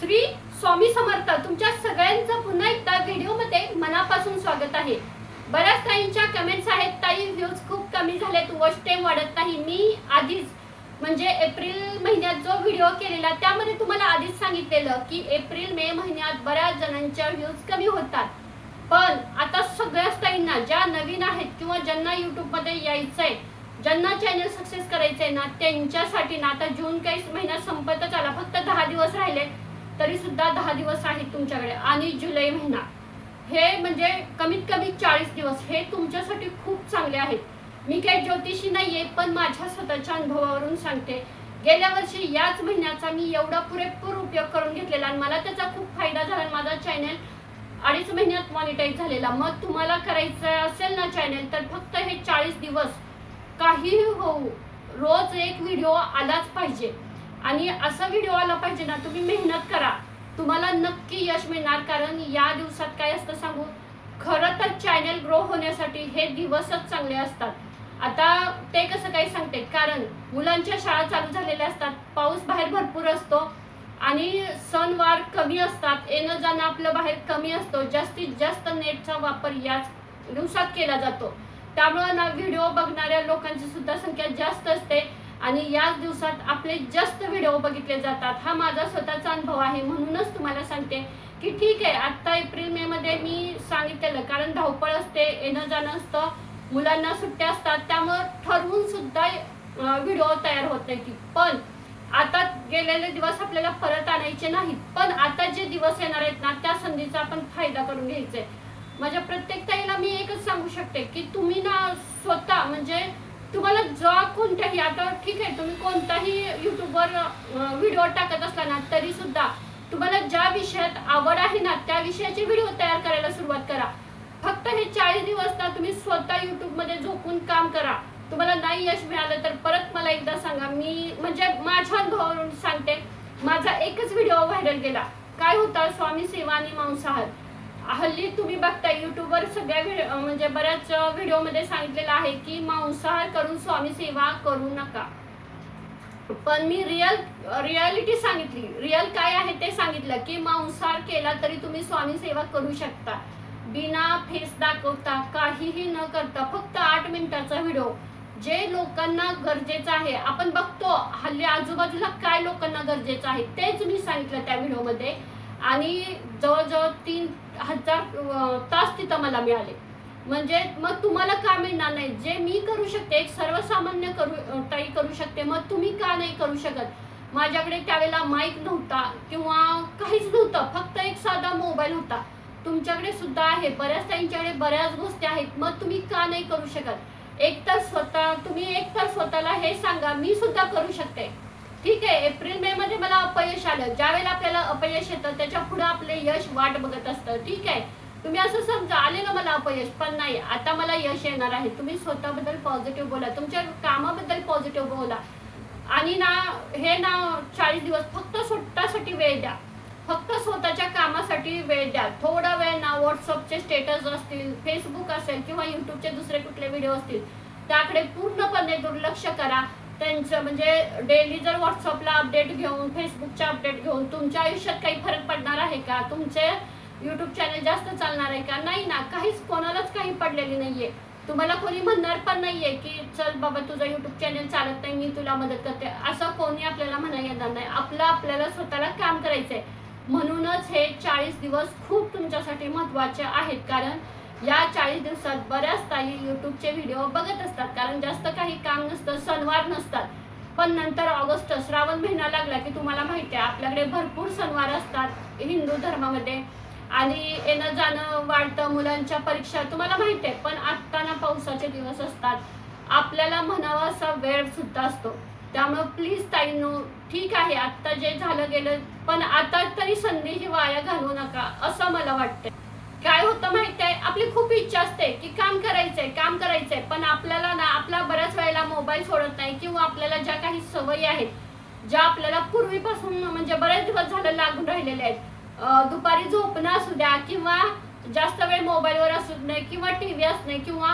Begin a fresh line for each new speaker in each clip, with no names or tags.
श्री स्वामी समर्थ तुमच्या सगळ्यांचं पुन्हा एकदा व्हिडिओमध्ये मनापासून स्वागत आहे. बऱ्याच ताईंच्या कमेंट्स आहेत ताई व्ह्यूज खूप कमी झालेत वॉच टाइम वाढत नाही. मी आधीच म्हणजे एप्रिल महिन्यात जो व्हिडिओ केलेला त्यामध्ये तुम्हाला आधीच सांगितलेलं की एप्रिल मे महिन्यात बऱ्याच जणांच्या व्ह्यूज कमी होतात. पण आता सगळ्याच ताईंना ज्या नवीन आहेत किंवा ज्यांना मध्ये यायचंय ज्यांना चॅनल सक्सेस करायचंय ना त्यांच्यासाठी ना आता जून काही महिना संपतच आला फक्त दहा दिवस राहिले तरी सुद्धा दहा दिवस आहेत तुमच्याकडे. आणि जुलै महिना. हे म्हणजे कमीत कमी चाळीस दिवस. हे तुमच्यासाठी खूप चांगले आहेत. मी काही ज्योतिषी नाहीये पण माझ्या स्वतःच्या अनुभवावरून सांगते. गेल्या वर्षी याच महिन्याचा मी एवढा पुरेपूर उपयोग करून घेतलेला आणि मला त्याचा खूप फायदा झाला आणि माझा चॅनल अडीच महिन्यात मॉनिटाईज झालेला. मग तुम्हाला करायचं असेल ना चॅनल तर फक्त हे चाळीस दिवस काहीही होऊ रोज एक व्हिडिओ आलाच पाहिजे. आणि असा व्हिडिओ आला पाहिजे ना तुम्ही मेहनत करा. तुम्हाला नक्की यश मिळणार कारण या दिवसात काय असतं सांगू? खरं तर चॅनल ग्रो होण्यासाठी हे दिवसच चांगले असतात. आता ते कसं काही सांगते कारण मुलांच्या शाळा चालू झालेल्या असतात पाऊस बाहेर भरपूर असतो आणि सणवार कमी असतात येणं जाणं आपलं बाहेर कमी असतो जास्तीत जास्त नेटचा वापर याच दिवसात केला जातो. त्यामुळं ना व्हिडिओ बघणाऱ्या लोकांची सुद्धा संख्या जास्त असते. आणि याच दिवसात आपले जास्त व्हिडिओ बघितले जातात. हा माझा स्वतःचा अनुभव आहे. म्हणूनच तुम्हाला सांगते की ठीक आहे आत्ता एप्रिल मे मध्ये मी सांगितलेलं कारण धावपळ असते येणं जाणं असतं मुलांना सुट्ट्या असतात त्यामुळं ठरवून सुद्धा व्हिडिओ तयार होत नाही पण आता गेलेले दिवस आपल्याला परत आणायचे नाहीत. पण आता जे दिवस येणार आहेत ना त्या संधीचा आपण फायदा करून घ्यायचा आहे. माझ्या प्रत्येक ताईला मी एकच सांगू शकते की तुम्ही ना स्वतः म्हणजे तुम्हाला जॉब कोणत्याही आता ठीक आहे तुम्ही कोणताही युट्यूबवर व्हिडिओ टाकत असला ना तरी सुद्धा तुम्हाला ज्या विषयात आवड आहे ना त्या विषयाचे व्हिडिओ तयार करायला सुरुवात करा. फक्त हे चाळीस दिवस ना तुम्ही स्वतः युट्यूबमध्ये झोपून काम करा. तुम्हाला नाही यश मिळालं तर परत मला एकदा सांगा. मी म्हणजे माझ्या अनुभवावरून सांगते. माझा एकच व्हिडिओ व्हायरल गेला. काय होता? स्वामी सेवा आणि मांसाहार. हल्ली तुम्ही बघता युट्यूबवर सगळ्या म्हणजे बऱ्याच व्हिडिओमध्ये सांगितलेलं आहे की मांसाहार करून स्वामी सेवा करू नका. पण मी रिअल रियालिटी सांगितली. रिअल काय आहे ते सांगितलं की मांसाहार केला तरी तुम्ही स्वामी सेवा करू शकता. बिना फेस दाखवता काहीही न करता फक्त आठ मिनिटाचा व्हिडिओ. जे लोकांना गरजेचं आहे आपण बघतो हल्ली आजूबाजूला काय लोकांना गरजेचं आहे तेच मी सांगितलं त्या व्हिडिओमध्ये. आणि जवळजवळ तीन हजार तास तिथं मला मिळाले. म्हणजे मग तुम्हाला का मिळणार नाही? जे मी करू शकते एक सर्वसामान्य करू ताई करू शकते मग तुम्ही का नाही करू शकत? माझ्याकडे त्यावेळेला माईक नव्हता किंवा काहीच नव्हतं फक्त एक साधा मोबाईल होता. तुमच्याकडे सुद्धा आहे बऱ्याच ताईंच्याकडे बऱ्याच गोष्टी आहेत मग तुम्ही का नाही करू शकत? एक तर स्वतः तुम्ही एक तर स्वतःला हे सांगा मी सुद्धा करू शकते. ठीक आहे एप्रिल मे मध्ये मला अपयश आलं. ज्यावेळेला आपल्याला अपयश येतं त्याच्या पुढे आपले यश वाट बघत असतं. ठीक आहे? तुम्ही असं समजा आलेलं मला अपयश पण नाही. आता मला यश येणार आहे. तुम्ही स्वतःबद्दल पॉझिटिव्ह बोला. तुमच्या कामाबद्दल पॉझिटिव्ह बोला. आणि ना हे ना चाळीस दिवस फक्त स्वतःसाठी वेळ द्या. फक्त स्वतःच्या कामासाठी वेळ द्या. थोडा वेळ ना व्हॉट्सअपचे स्टेटस असतील फेसबुक असेल किंवा युट्यूबचे दुसरे कुठले व्हिडिओ असतील त्याकडे पूर्णपणे दुर्लक्ष करा. त्यांचं म्हणजे डेली जर व्हॉट्सअपला अपडेट घेऊन फेसबुकच्या अपडेट घेऊन तुमच्या आयुष्यात काही फरक पडणार आहे का? तुमचे युट्यूब चॅनल जास्त चालणार आहे का? नाही ना काहीच कोणालाच काही पडलेली नाहीये. तुम्हाला कोणी म्हणणार पण नाहीये की चल बाबा तुझं युट्यूब चॅनल चालत नाही मी तुला मदत करते. असं कोणी आपल्याला म्हणा येणार नाही. आपलं आपल्याला स्वतःला काम करायचंय. म्हणूनच हे चाळीस दिवस खूप तुमच्यासाठी महत्त्वाचे आहेत. कारण या चाळीस दिवसात बऱ्याच ताई युट्यूबचे व्हिडिओ बघत असतात. कारण जास्त काही काम नसतं सणवार नसतात. पण नंतर ऑगस्ट श्रावण महिना लागला की तुम्हाला माहिती आहे आपल्याकडे भरपूर सणवार असतात हिंदू धर्मामध्ये. आणि येणं जाणं वाढतं मुलांच्या परीक्षा तुम्हाला माहिती आहे पण आत्ता ना पावसाचे दिवस असतात. आपल्याला म्हणावा असा वेळ सुद्धा असतो. त्यामुळं प्लीज ताईंनो ठीक आहे आत्ता जे झालं गेलं पण आता तरी संधी ही वाया घालवू नका असं मला वाटतं काय होतं माहिती आहे आपली खूप इच्छा असते की काम करायचंय काम करायचंय. पण आपल्याला ना आपला बऱ्याच वेळेला मोबाईल सोडत नाही किंवा आपल्याला ज्या काही सवयी आहेत ज्या आपल्याला पूर्वीपासून म्हणजे बरेच दिवस झालं लागून राहिलेले आहेत. दुपारी झोपणं असू द्या किंवा जास्त वेळ मोबाईलवर असू नये किंवा टी व्ही असणे किंवा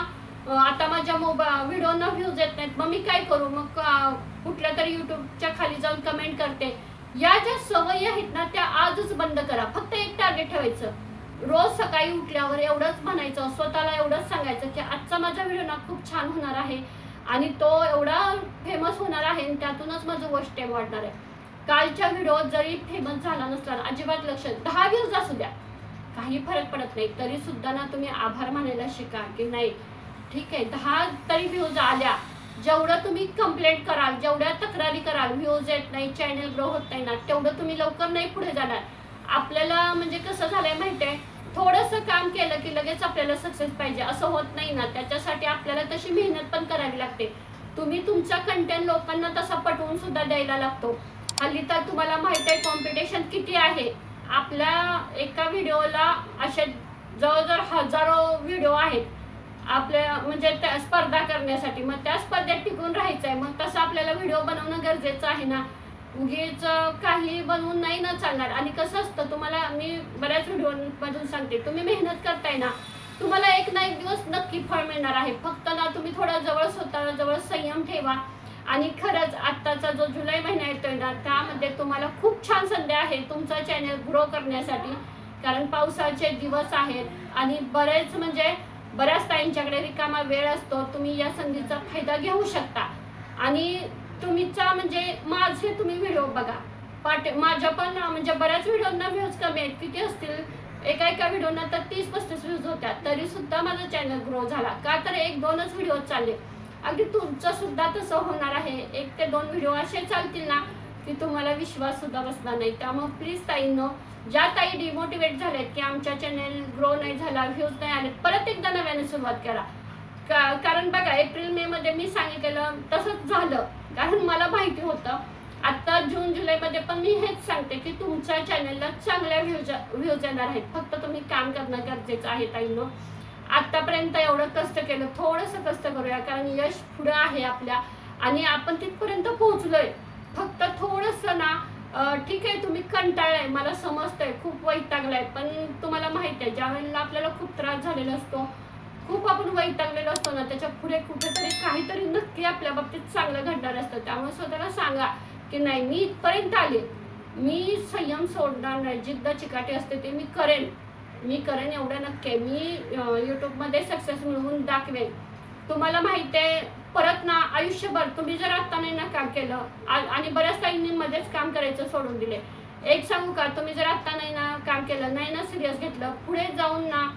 आता माझ्या मोबाईल व्हिडिओना व्ह्यूज येत नाहीत मग मी काय करू? मग कुठल्या तरी युट्यूबच्या खाली जाऊन कमेंट करते. या ज्या सवयी आहेत ना त्या आजच बंद करा. फक्त एक टार्गेट ठेवायचं. रोज सकाळी उठल्यावर एवढंच म्हणायचं स्वतःला एवढंच सांगायचं की आजचा माझा व्हिडिओ ना खूप छान होणार आहे आणि तो एवढा फेमस होणार आहे आणि त्यातूनच माझं वॉच टाईम वाढणार आहे. कालच्या व्हिडिओ जरी फेमस झाला नसला अजिबात लक्ष दहा व्ह्यूज असू द्या. काही फरक पडत नाही तरी सुद्धा ना तुम्ही आभार मानायला शिका की नाही. ठीक आहे दहा तरी व्ह्यूज आल्या. जेवढं तुम्ही कंप्लेंट कराल जेवढ्या तक्रारी कराल व्ह्यूज येत नाही चॅनल ग्रो होत नाही ना तेवढं तुम्ही लवकर नाही पुढे जाणार. आपल्याला म्हणजे कसं झालंय माहिती आहे थोडंसं काम केलं की लगेच आपल्याला सक्सेस पाहिजे. असं होत नाही ना. त्याच्यासाठी आपल्याला तशी मेहनत पण करावी लागते. तुम्ही तुमचा कंटेंट लोकांना तसा पटवून सुद्धा द्यायला लागतो. हल्ली तर तुम्हाला माहीत आहे कॉम्पिटिशन किती आहे? आपल्या एका व्हिडिओला असे जवळजवळ हजारो व्हिडिओ आहेत. आपल्या म्हणजे त्या स्पर्धा करण्यासाठी. मग त्या स्पर्धेत टिकून राहायचं आहे मग तसं आपल्याला व्हिडिओ बनवणं गरजेचं आहे ना. उगीच काही बनवून नाही ना चालणार. आणि कसं असतं तुम्हाला मी बऱ्याच व्हिडिओमधून सांगते तुम्ही मेहनत करताय ना तुम्हाला एक ना एक दिवस नक्की फळ मिळणार आहे. फक्त ना तुम्ही थोडा जवळ स्वतः जवळ संयम ठेवा. आणि खरंच आत्ताचा जो जुलै महिना येतोय ना त्यामध्ये तुम्हाला खूप छान संधी आहे तुमचा चॅनल ग्रो करण्यासाठी. कारण पावसाचे दिवस आहेत आणि बरेच म्हणजे बऱ्याच ताईंच्याकडे रिकामा वेळ असतो तुम्ही या संधीचा फायदा घेऊ शकता. आणि तुम्हीचा म्हणजे माझे तुम्ही व्हिडिओ बघा. पाट माझ्या पण म्हणजे बऱ्याच व्हिडिओना व्ह्यूज कमी आहेत. किती असतील? एका एका व्हिडिओना तर तीस पस्तीस व्ह्यूज होत्या तरी सुद्धा माझा चॅनल ग्रो झाला. का तर एक दोनच व्हिडिओ चालले. अगदी तुमचं सुद्धा तसं होणार आहे. एक ते दोन व्हिडिओ असे चालतील ना की तुम्हाला विश्वास सुद्धा बसणार नाही. त्यामुळे प्लीज ताईंनो ज्या ताई डिमोटिवेट झाल्यात की आमच्या चॅनल ग्रो नाही झाला व्ह्यूज नाही आले परत एकदा नव्याने सुरुवात करा. का कारण बघा एप्रिल मे मध्ये मी सांगितलेलं तसंच झालं. कारण मला माहिती होतं. आता जून जुलैमध्ये पण मी हेच सांगते की तुमच्या चॅनलला चांगल्या व्ह्यूज व्ह्यूज येणार आहेत. फक्त तुम्ही काम करणं गरजेचं आहे ताईनं. आतापर्यंत एवढं कष्ट केलं थोडंसं कष्ट करूया कारण यश पुढं आहे आपल्या. आणि आपण तिथपर्यंत पोहोचलोय. फक्त थोडंसं ना ठीक आहे तुम्ही कंटाळलाय मला समजतंय खूप वैतागलाय. पण तुम्हाला माहिती आहे ज्या वेळेला आपल्याला खूप त्रास झालेला असतो खूप आपण वैतागलेलो असतो ना त्याच्या पुढे कुठेतरी काहीतरी नक्की आपल्या बाबतीत चांगलं घडणार असतं. त्यामुळे स्वतःला सांगा की नाही मी इथपर्यंत आले. मी संयम सोडणार नाही. जिद्द चिकाटी असते ते मी करेन. मी करेन एवढं नक्की आहे. मी यूट्यूबमध्ये सक्सेस मिळवून दाखवेन. तुम्हाला माहिती आहे परत ना आयुष्यभर तुम्ही जर आत्ता नाही ना काम केलं आ- आणि बऱ्याच ताईंनी मध्येच काम करायचं सोडून दिले. एक सांगू का? तुम्ही जर आत्ता नाही ना काम केलं नाही ना सिरियस घेतलं पुढे जाऊन ना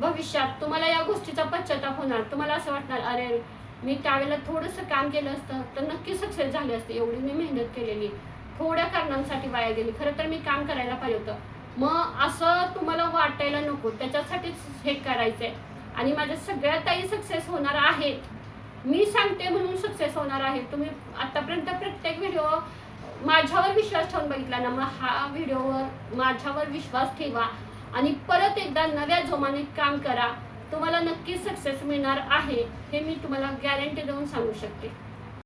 भविष्यात तुम्हाला या गोष्टीचा पश्चाताप होणार. तुम्हाला असं वाटणार अरे मी त्यावेळेला थोडंसं काम केलं असतं तर नक्की सक्सेस झाले असते. एवढी मी मेहनत केलेली. थोड्या कारणांसाठी वाया गेली. खरं तर मी काम करायला पाहिजे होतं. मग असं तुम्हाला वाटायला नको. त्याच्यासाठीच हे करायचंय. आणि माझ्या सगळ्या ताई सक्सेस होणार आहेत. मी सांगते म्हणून सक्सेस होणार आहे तुम्ही आतापर्यंत प्रत्येक व्हिडिओ माझ्यावर विश्वास ठेवून बघितला ना मग हा व्हिडिओवर माझ्यावर विश्वास ठेवा. आणि परत एकदा नव्या जोमाने काम करा. तुम्हाला नक्की सक्सेस मिळणार आहे हे मी तुम्हाला गॅरंटी देऊन सांगू शकते.